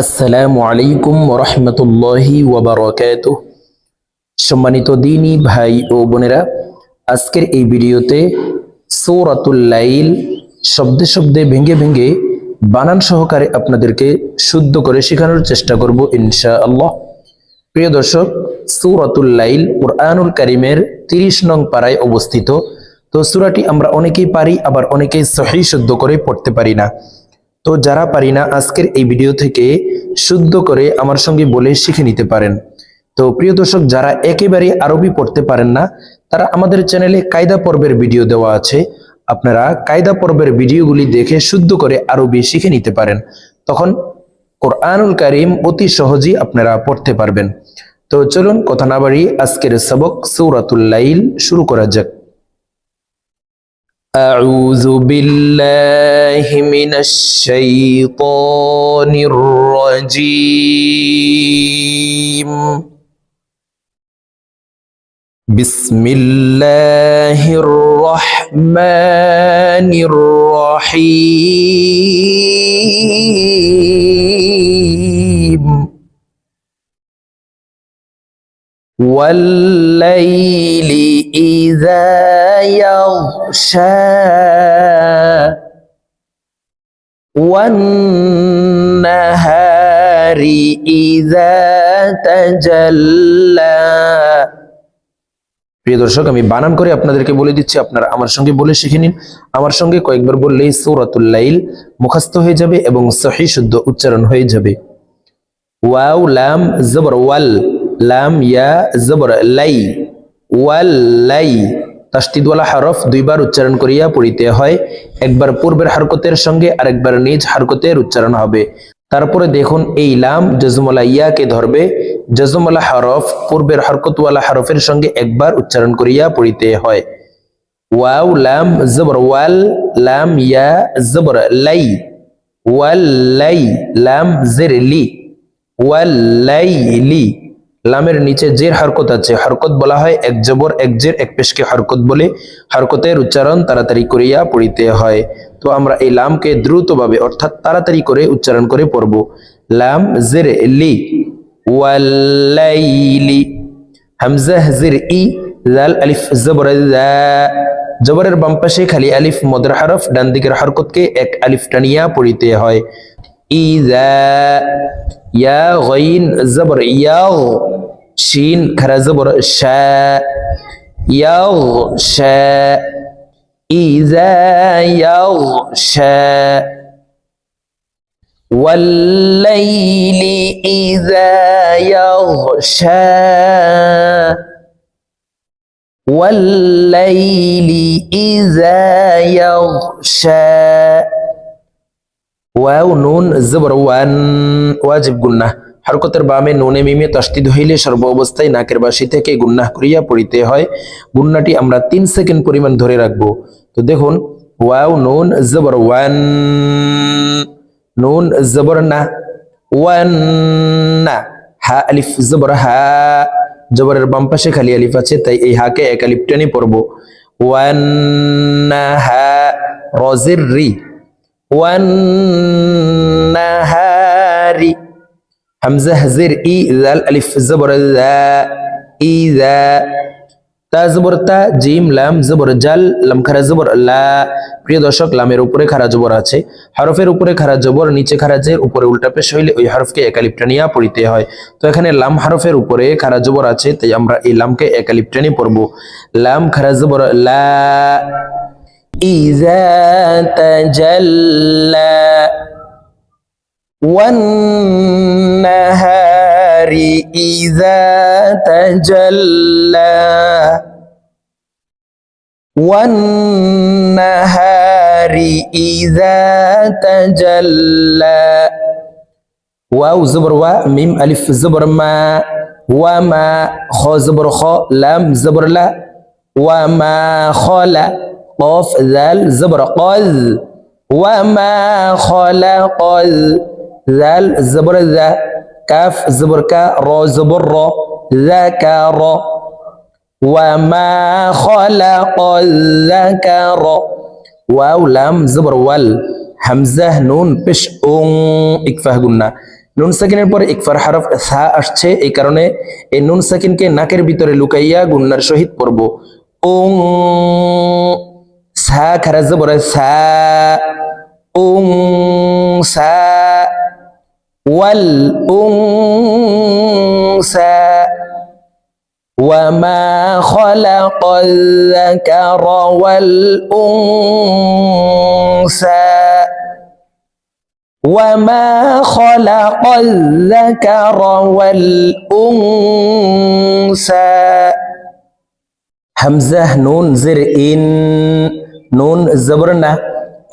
আসসালামু আলাইকুম রহমতুল্লাহি ওবরাকাত সম্মানিত দিনী ভাই ও বোনেরা, আজকের এই ভিডিওতে সৌরাতুল লাইল শব্দে শব্দে ভেঙে ভেঙে বানান সহকারে আপনাদেরকে শুদ্ধ করে শেখানোর চেষ্টা করব ইনশা আল্লাহ প্রিয় দর্শক, সৌরাতুল লাইল কোরআনুল কারিমের তিরিশ নং পাড়ায় অবস্থিত। তো সুরাটি আমরা অনেকেই পারি, আবার অনেকেই সহি শুদ্ধ করে পড়তে পারি না। তো যারা পারি না আজকের এই ভিডিও থেকে শুদ্ধ করে আমার সঙ্গে বলে শিখে নিতে পারেন। তো প্রিয় দর্শক, যারা একেবারে আরবি পড়তে পারেন না, তারা আমাদের চ্যানেলে কায়দা পর্বের ভিডিও দেওয়া আছে। আপনারা কায়দা পর্বের ভিডিওগুলি দেখে শুদ্ধ করে আরবি শিখে নিতে পারেন। তখন কোরআনুল কারিম অতি সহজেই আপনারা পড়তে পারবেন। তো চলুন, কথা না বাড়ি আজকের সবক সৌরাতুল লাইল শুরু করা যাক। أعوذ بالله من الشيطان الرجيم. بسم الله الرحمن الرحيم. والليل إذا يغشى والنهار إذا تجلى প্রিয় দর্শক আমি বানান করে আপনাদেরকে বলে দিচ্ছি আপনারা আমার সঙ্গে বলে শিখে নিন আমার সঙ্গে কয়েকবার বললেই সৌরাতুল লাইল মুখস্থ হয়ে যাবে এবং সহি শুদ্ধ উচ্চারণ হয়ে যাবে ওয়াও লাম জবর ওয়াল লাম ইয়া জবর লাই ওয়াল লাই তাস্তিদওয়ালা হরফ দুইবার উচ্চারণ করিয়া পড়িতে হয়। একবার পূর্বের হারকতের সঙ্গে আরেকবার নিজ হারকতের উচ্চারণ হবে। তারপরে দেখুন, এই লাম জজমলা ইয়াকে ধরবে। জজমলা হরফ পূর্বের হরকতওয়ালা হরফের সঙ্গে একবার উচ্চারণ করিয়া পড়িতে হয়। ওয়াও, লাম, জবর, ওয়াল, লাম, ইয়া, জবর, লাই। ওয়াল, লাই, লাম, জের, লি। ওয়াল্লাইলি লামের নিচে জের হরকত আছে, হরকত বলা হয় এক জবর, এক জের, এক পেশকে হরকত বলে হরকতের উচ্চারণ তাড়াতাড়ি করিয়া পড়িতে হয়। তো আমরা এই লামকে দ্রুতভাবে, অর্থাৎ তাড়াতাড়ি করে উচ্চারণ করে পড়ব। লাম, জের, লি ওয়াল্লাইলি হামজাহ জের, ই, জাল, আলিফ, জবর জবরের বাম পাশে খালি আলিফ, মদর হরফ, ডান দিকের হরকতকে এক আলিফ টানিয়া পড়িতে হয়। ইজা ইয়া, গইন, জবর ইয়াগ شين كرزبر شاء. يغشى. إذا يغشى. والليل إذا يغشى. والليل إذا يغشى. واو نون الزبر وان. واجب قلنا. হারকতের বামে নোনে মিমে তাস্তিদ হইলে সর্ব অবস্থায় নাকের বাসি থেকে গুন্না করিয়া পড়িতে হয়। গুন্নাটি আমরা তিন সেকেন্ড পরিমাণ ধরে রাখব। তো দেখুন, ওয়াও, নুন, জবর, ওয়ান। নুন, জবর, না। ওয়ান, না। হা, আলিফ, জবর, হা। জবরের বাম পাশে খালি আলিফ আছে, তাই এই হাকে এক আলিফ টেনে পড়ব। ওয়ান হা, রজের রি। ওয়ান হারি হামজা হাজির ই জাল আলিফ জবর ই তা জবর তা, জিম, লাম, জবর জাল, লাম খারা জবর লা। প্রিয় দর্শক, লামের উপরে খারা জবর আছে, হরফের উপরে খারা জবর, নিচে খারা জের, উপরে উল্টা পেশ হইলে ওই হরফকে একালিপটানিয়া পড়িতে হয়। তো এখানে লাম হরফের উপরে খারা জবর আছে, তাই আমরা এই লামকে একালিপটানি পড়ব। লাম খারা জবর লা ইজা তাজাল্লা, ওয়ান والنهار إذا تجلى والنهار إذا تجلى. واو زبر و ميم ألف زبر ما وما خو زبر خو لام زبر لا وما خلا قاف ذال زبر قذ وما خلق ذال زبر ذا. كاف زبر كا را زبر را ذكر وما خلق الذكر واو لام زبر وال হামজাহ নুন পেশ ওং ইকফাহ গুন্না নুন সাকিনের পরে ইকফার হারফ সা আসছে এই কারণে এই নুন সাকিনকে নাকের ভিতরে লুকাইয়া গুন্নার সহিত পড়ব ওং সা খারা জবর সা ওং সা والأنثى وما خلق الذكر والأنثى وما خلق الذكر والأنثى. همزة نون زر إن نون زبرنا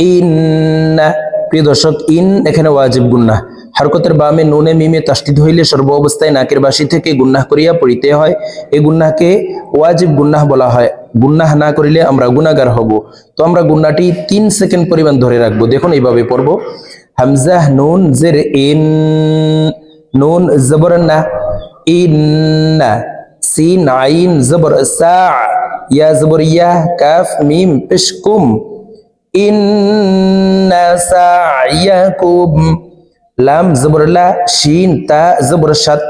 إن. প্রিয় দর্শক, ইন এখানে ওয়াজিব গুন্না। হরকতের বামে নুনে মিমে তাস্তিদ হইলে সর্ব অবস্থায় নাকের বাসি থেকে গুন্নাহ করিয়া পড়িতে হয়। এই গুন্নাহকে ওয়াজিব গুন্নাহ বলা হয়। গুন্নাহ না করিলে আমরা গুনাগার হব। তো আমরা গুন্নাটি তিন সেকেন্ড পরিমাণ ধরে রাখব। দেখুন এইভাবে পড়ব। হামজাহ, নুন, জের, ইন। নুন, জবর, না। ইন্না। সিন, আইন, জবর, সা। ইয়া, জবর, ইয়া, কাফ, মিম পেশকুম ইন্না। সায়াকুম লাম জবর লা, শিন, তা জবর সাত,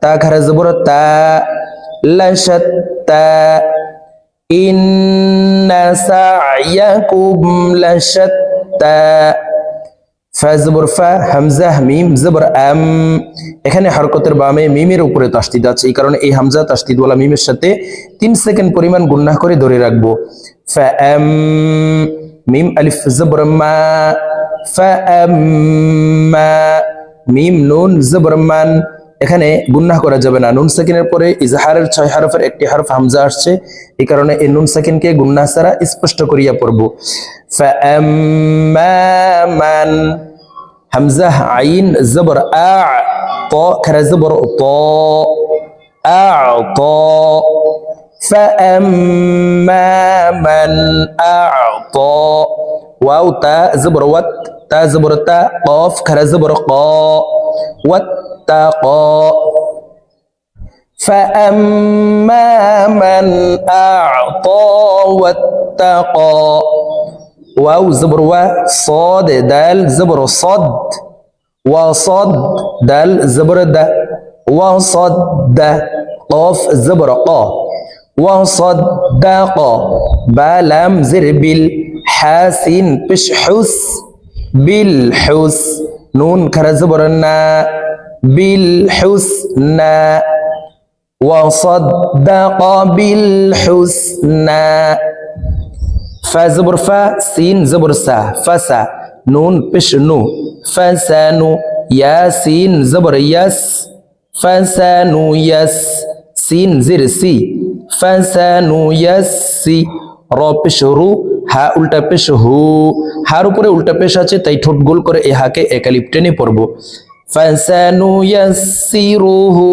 তা ঘর জবর তা লাশত তা। ইন্না সায়াকুম লাশাত্তা ফা, জবর ফা, হামজা মিম জবর আম। এখানে বামে মিমের উপরে তাস্তিদ আছে। এই কারণে এই হামজা তাস্তিদ ওয়ালা মিমের সাথে তিন সেকেন্ড পরিমাণ গুন্নাহ করে ধরে রাখব। ফা, আম, মিম, আলিফ, জবর, মা। ফা, আম, মা। মিম, নুন মান। এখানে গুন্নাহ করা যাবে না। নুন সাকিনের পরে ইজহারের ছয় হরফের একটি হরফ হামজা আসছে। এই কারণে এই নুন সাকিনকে গুন্নাহ ছাড়া স্পষ্ট করিয়া পড়ব। ফাআম্মান হামজা همزة عين زبر أعطى كرا زبر طاء أعطى فأما من أعطى واو تاء زبر وات تاء زبر تاء قاف كرا زبر قاء واتقى فأما من أعطى واتقى واو زبر و صاد دال زبر صد وصد دال زبر د. وصد قاف زبر قا. وصدق بلام زر بالحاسن بشحس بالحس نون كرزبرنا بالحسنى وصدق بالحسنى ফা, জবর ফা, সিন, জবর সা ফাসা নুন, পেশ, নু। ফাসানু ইয়াসিন জবর, ইয়াস। ফাসানু ইয়াস, সিন, জির, সি। ফাসানু ইয়াস, সি। র, পেশ, রু, হা, উল্টা পেশ, হু। হার উপরে উল্টা পেশ আছে, তাই ঠোঁট গোল করে এ হাকে একালিপ টেনে পড়ব। ফাসানু ইয়াসিরুহু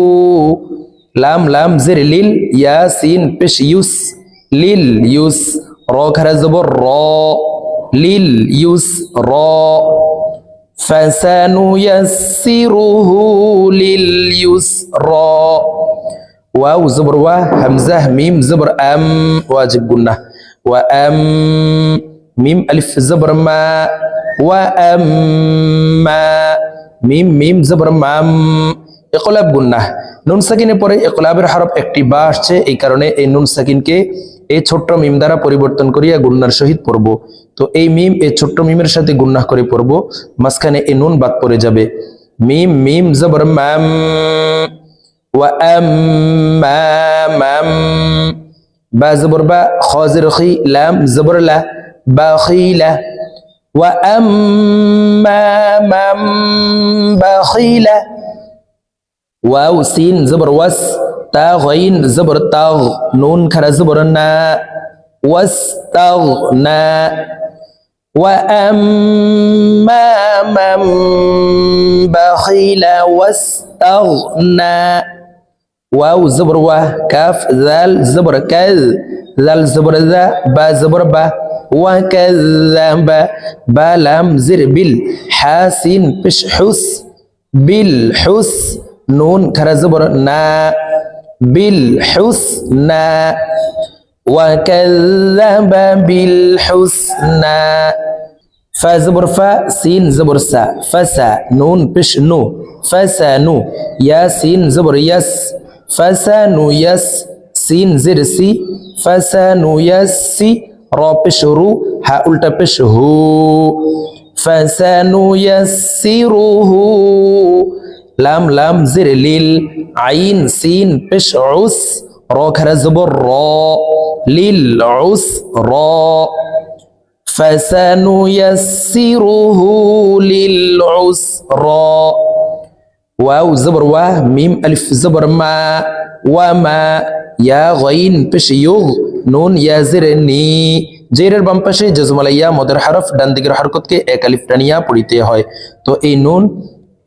লাম লাম, জির, লিল ইয়াসিন পেশ, ইউস। লিল, ইউস। র খারা জবর র লিল ইউস র فسنيسره لليسرى واو زبر و همزة ميم زبر أم واجب قلنا وأم ميم ألف زبر ما وأم ما মিম মিম জবর মাম ইকলাব গুন্নাহ নুন সাকিনের পরে ইকলাবের হরফ একটি বা আসছে এই কারণে এই নুন সাকিনকে এই ছোট্ট মিম দ্বারা পরিবর্তন করিয়া গুন্নার সহিত পড়ব তো এই মিম এই ছোট্ট মিমের সাথে গুন্নাহ করে পড়ব মাঝখানে এই নুন বাদ পড়ে যাবে মিম মিম জবর মাম وأما مم با زبر با خازر خي لام زبر لا بخيلة وأما من بخيلة واو سين زبر وس تا غين زبر تاغ نون كرا زبر نا واستغنى وأما من بخيل واستغنى واو زبر و كاف ذال زبر كذ. ذال زبر ذا با زبر با. وكذب با. زر حاسين بش حس بالحس نون خرج نا بالحسنى وكذب بالحسنى. فزبر فا سين زبر سا فسا نون بش نو فسا نو يا سين زبر يس فسا نو يس سين زر سي فسا نو يس سي را بش رو ها قلت بش هو فسا نو يسره লাম লাম জের লিল আইন সিন পেশ উস র খারা জবর র লিল উস র فسنيسره للعسرى واو زبر و ميم ألف زبر ما وما يا غين পেশ ইউগ নুন ইয়া জের নি জেরের বাম পাশে জজমালাইয়া মদের হরফ ডান দিকের হরকতকে এক আলিফ টানিয়া পড়িতে হয় তো এই নুন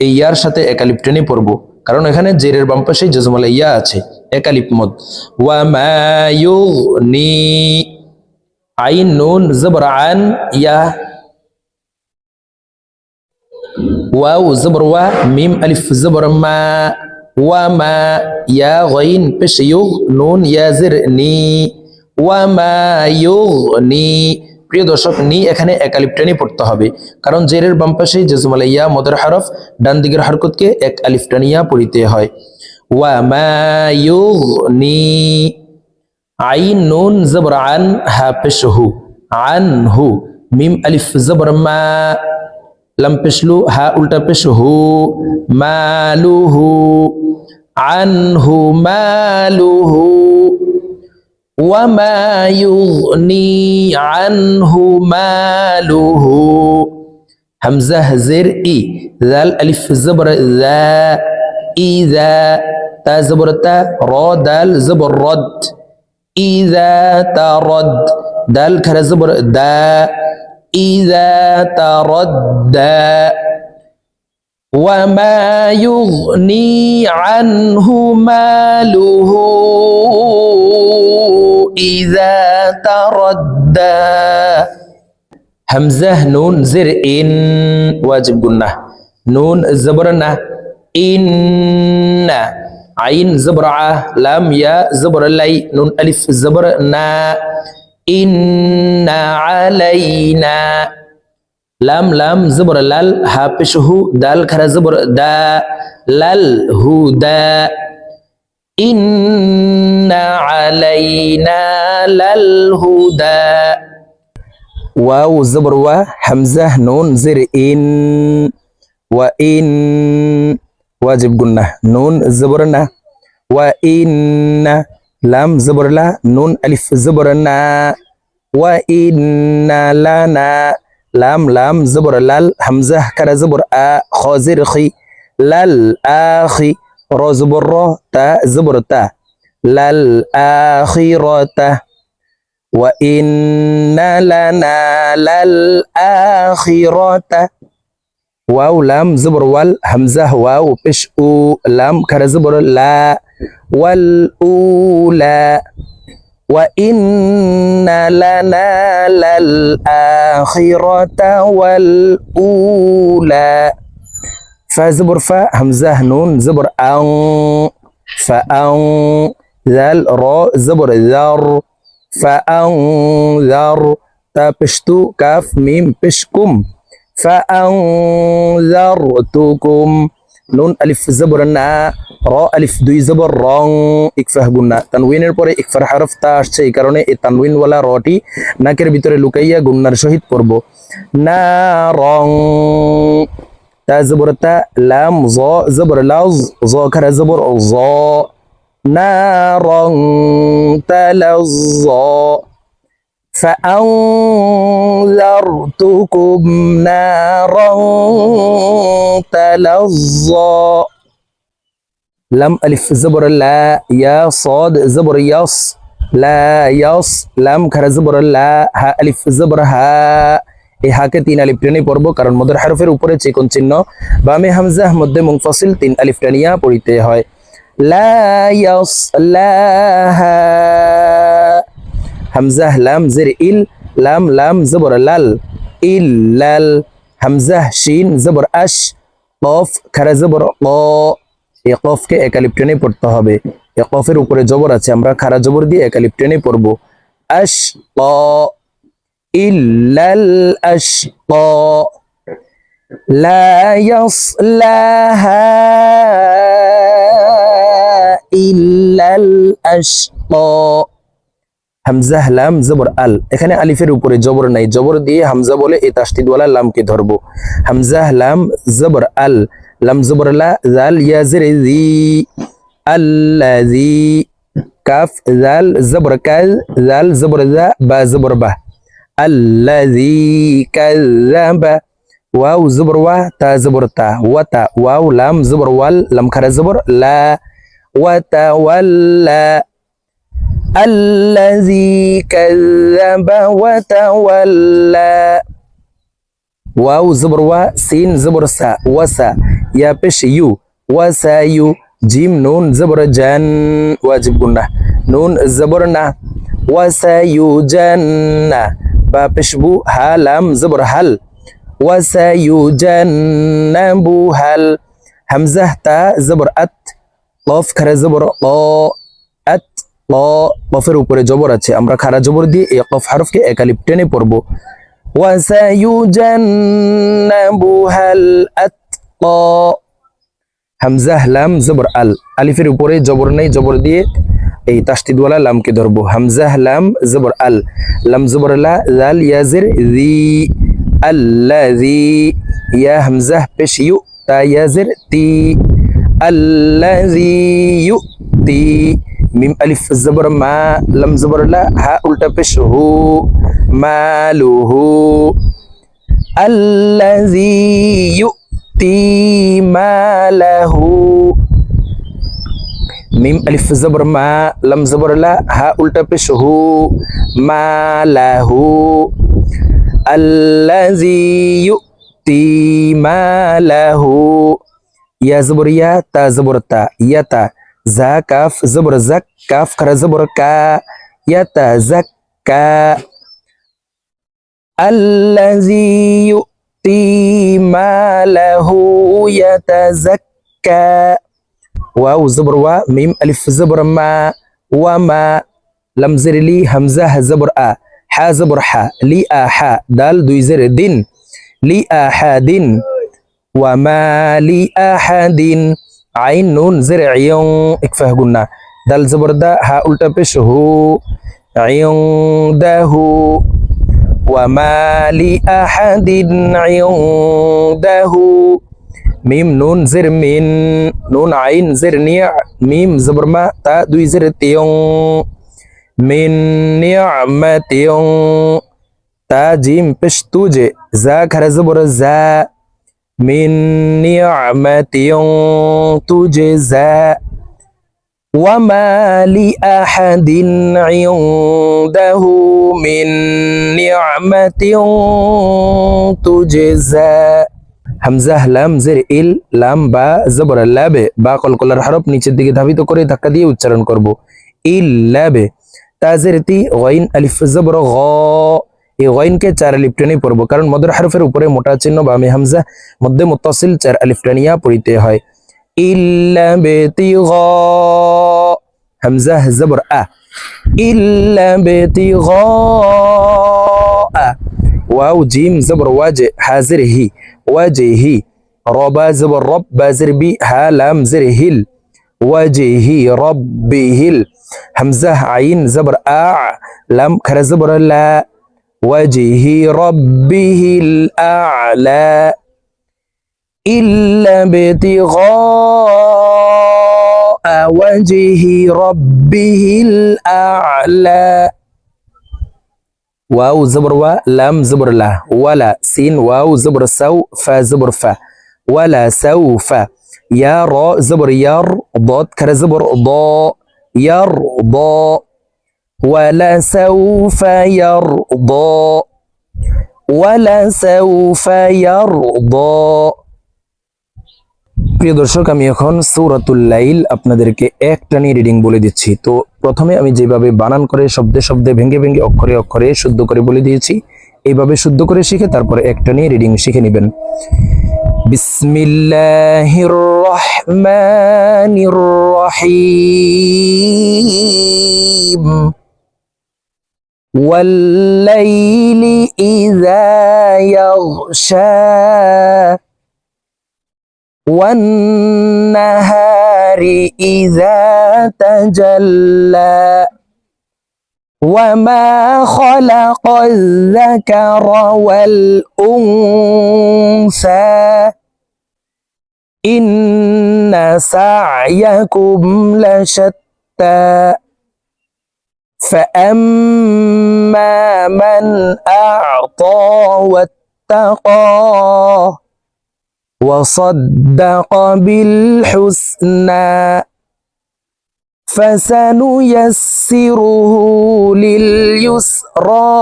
এই ইয়ার সাথে একালিপ টেনে পড়ব। কারণ এখানে জেরের বাম পাশে জজমালা ইয়া আছে একালিপ মদ। ওয়া নি আইন নুন জবর আন ইয়া। ওয়াও জবর ওয়া, মিম আলিফ জবর মা। ওয়া মা ইয়া গাইন পেশ ইউগ নুন ইয়া জির নি ওয়া মা ইউগনি প্রিয় দর্শক, নি এখানে একালিপ টেনে পড়তে হবে। কারণ জেরের বাম পাশে জেজমালাইয়া মদের হরফ, ডান দিকের হরকতকে এক আলিফ টানিয়া পড়িতে হয়। ওয়া ইউগনি আইন নুন জবর আন হা পেশ হু আন হু মিম আলিফ জবর মা لم পেশলু, হা উল্টা পেশ হু মালুহু, আনহু, মালুহু। وما يغني عنه ماله. همزة زر إي. ذا الألف زبر ذا إذا تا زبر تا. را دال زبر رد. إذا ترد دال كرا زبر دا. إذا تردى وما يغني عنه ماله إذا تردى. همزة نون زر إن واجب قلنا. نون زبرنا إن عين زبرعة لام يا زبر لي. نون ألف زبرنا إن علينا. لام لام زبر لال ها پیش هو دال خرا زبر دا لال هو دا. إن علينا للهدى واو زبر و حمزة نون زر إن وان واجب قلنا. نون زبرنا وان لام زبر لا. نون ألف زبرنا وان لنا لام لام زبر لال همزه كرا زبر آ خازر خي لال آخي را زبر را تا زبر تا لال آخرة وإن لنا لال للآخرة واو لام زبر وال همزة واو بش أو لام كرا زبر لا والأولى. وإن لنا للآخرة والأولى. فزبر فا همزة نون زبر أن. فأن ذال را زبر ذر فأنذر تبشتو كاف ميم بشكم فأنذرتكم নুন আলিফ জবর না, র আলিফ দুই জবর রং, ইকফাহ গুন্না তানউইনের পরে ইকফার হরফ তা আসছে এই কারণে এই তানউইনওয়ালা রটি নাকের ভিতরে লুকাইয়া গুন্নার সহিত পড়ব। না, রং, তা জবর তা, লাম, জ জবর লাউজ জ খারা জবর জ। নারং তালাজ্জা فأنذرتكم نارا تلظى لم ألف زبر لا يا صاد زبر يص لا يص لم كر زبر لا ها ألف زبر ها এই হাকে তিন আলিফ টেনে পড়ব কারণ মদের হারফের উপরে চিকন চিহ্ন বামে হামজাহ মধ্যে মুংফাসিল তিন আলিফ টানিয়া পড়িতে হয় লা ইয়াসলাহা হামজাহ লাম, জের, ইল, লাম লাম, জবর, লাল, ইল, লাল হামজাহ শিন, জবর, আশ, কফ, খারা জবর, ক। এ কফকে একালিপ পড়তে হবে। এ কফের উপরে জবর আছে, আমরা খারা জবর দিয়ে একালিপটনে পড়ব। আশ, ক ইল্লাল আশ, ক। লা ইল্লাল আশ, ক। হামজা, লাম, জবর, আল। এখানে আলিফের উপরে জবর নাই। জবর দিয়ে হামজা বলে, এই তাসদিদওয়ালা লামকে ধরবো। হামজা, লাম, জবর, আল। লাম, জবর জাল, ইয়াজের, জি, আল্লাজি, কাফ, জাল, জবর, কাজ, জাল, জবর, জা, বা, জবর, বা। আল্লাজি কাযাবা ওয়াও, জবর, ওয়া, তা, জবর, তা। ওয়াতা ওয়াও, লাম, জবর, ওয়াল, লাম, খারা, জবর, লা। ওয়াতা ওয়াল্লা الذي كذب وتولى. واو زبر و سين زبر سا وسا يا بش يو وسا يو جيم نون زبر جن واجب قلنا نون زبرنا وسا يو جن با بشبو هالام زبر هل. وسا يو جنبو هل. همزة تا زبر أت. قف كره زبر قا. কফের উপরে জবর আছে। আমরা খারা জবর দিয়ে এই কফ হারফকে একালিপ টেনে পড়ব। হামজাহ লাম, জবর, আল। আলিফের উপরে জবর নেই, জবর দিয়ে এই তাসদিদওয়ালা লামকে ধরবো। হামজাহ লাম, জবর, আল। লাম, জবর, লা জাল ইয়াজির, জি, আল্লাযী। ইয়া হামজাহ পেশ ইউ তা ইয়াজির, তি। আল্লাযী ইউতি। ميم ألف الزبر ما لم زبر لا ها ألتا بشه هو ماله. الذي يؤتي ماله. ميم ألف زبر ما لم زبر لا ها ألتا بشه هو ماله. الذي يؤتي ماله. يا زبر يا تا زبر تا يا تا. زك اف زبر زك كاف قر زبر كا يتزكى. الذي يؤتي ماله يتزكى. واو زبر وا ميم ألف زبر ما وما. لم زر لي همزة زبر آ. حا زبر ح لي آ حا. دال دو زر دين. لي آ حا دين. وما لي احد আইন নুন জের ইয়ং ইকফাহ গুন্না। দাল জবর দা, হা উল্টা পেশ হু। ইয়ং দাহু আহাদিন ইয়ং দাহু মিম নুন জের মিন, নুন আইন জের নিয়া, মিম জবর মা, তা দুই জের তিয়ং। মিন নিয়ামাতিয়ং তা জিম পেশ তুজে জা খারা জবর জা। من نعمة تجزى وما لأحد عنده من نعمة تجزى হামজাহ লাম জের ইল লাম বা জবর লাবে বা কলকলার হরফ নিচের দিকে ধাবিত করে ধাক্কা দিয়ে উচ্চারণ করব ইল লাবে তাজের তি ওয়াইন আলিফ জবর গ এই ওয়াইনকে চার আলিফ টেনে পড়ব, কারণ মদর হারফের উপরে মোটা চিহ্ন বা আমি হামজা মধ্যে মুত্তাসিল চার আলিফ টেনিয়া পড়িতে হয়। ইল্লা বেতিগ, হামজা জবর আ। ইল্লা বেতিগ ওয়াও, জিম, জবর, ওয়াজে, হাজির হি, ওয়াজে হি। রবা, জবর, রব, বাজির বি, হা, লাম, জির, হিল। ওয়াজেহি রব্বিহিল হামজা, আইন, জবর, আ, লাম, খারা, জবর, লা। وجه ربه الأعلى إلا ابتغاء وجه ربه الأعلى. واو زبر و لام زبر لا. ولا سين واو زبر سو فا زبر فا. ولا سوف يا را زبر ير ضاد كر زبر ضا يرضى ولسوف يرضى ولسوف يرضى প্রিয় দর্শক আমি এখন সৌরাতুল লাইল আপনাদেরকে একটা নিয়ে রিডিং বলে দিচ্ছি তো প্রথমে আমি যেভাবে বানান করে শব্দে শব্দে ভেঙে ভেঙে অক্ষরে অক্ষরে শুদ্ধ করে বলে দিয়েছি এইভাবে শুদ্ধ করে শিখে তারপরে একটা নিয়ে রিডিং শিখে নেবেন বিসমিল্লাহির রহমানির রহিম والليل إذا يغشى والنهار إذا تجلى وما خلق الذكر والأنثى إن سعيكم لشتى فأما من أعطى واتقى وصدق بالحسنى فسنيسره لليسرى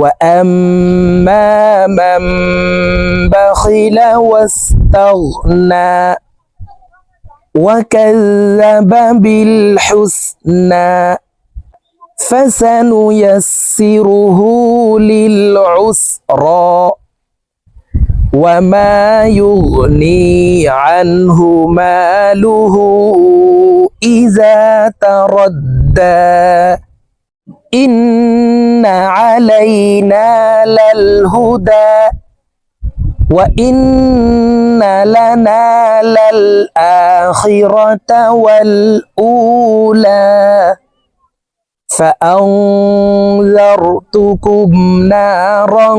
واما من بخل واستغنى وكذب بالحسنى فسنيسره للعسرى وما يغني عنه ماله إذا تردى. إن علينا للهدى. وإن لنا للآخرة والأولى فأنذرتكم نارا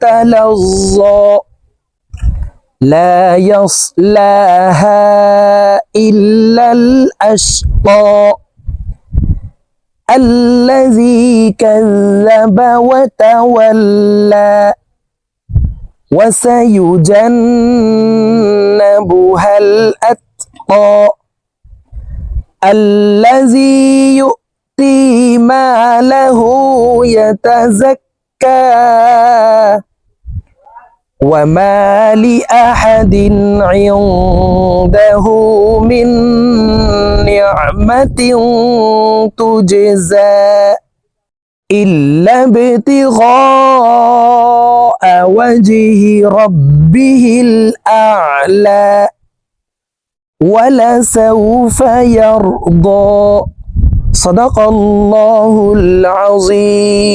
تلظى لا يصلاها إلا الأشقى الذي كذب وتولى وسيجنبها الأتقى الذي يؤتي ماله يتزكى وما لأحد عنده من نعمة تجزى. إلا ابتغاء وجه ربه الأعلى ولسوف يرضى. صدق الله العظيم.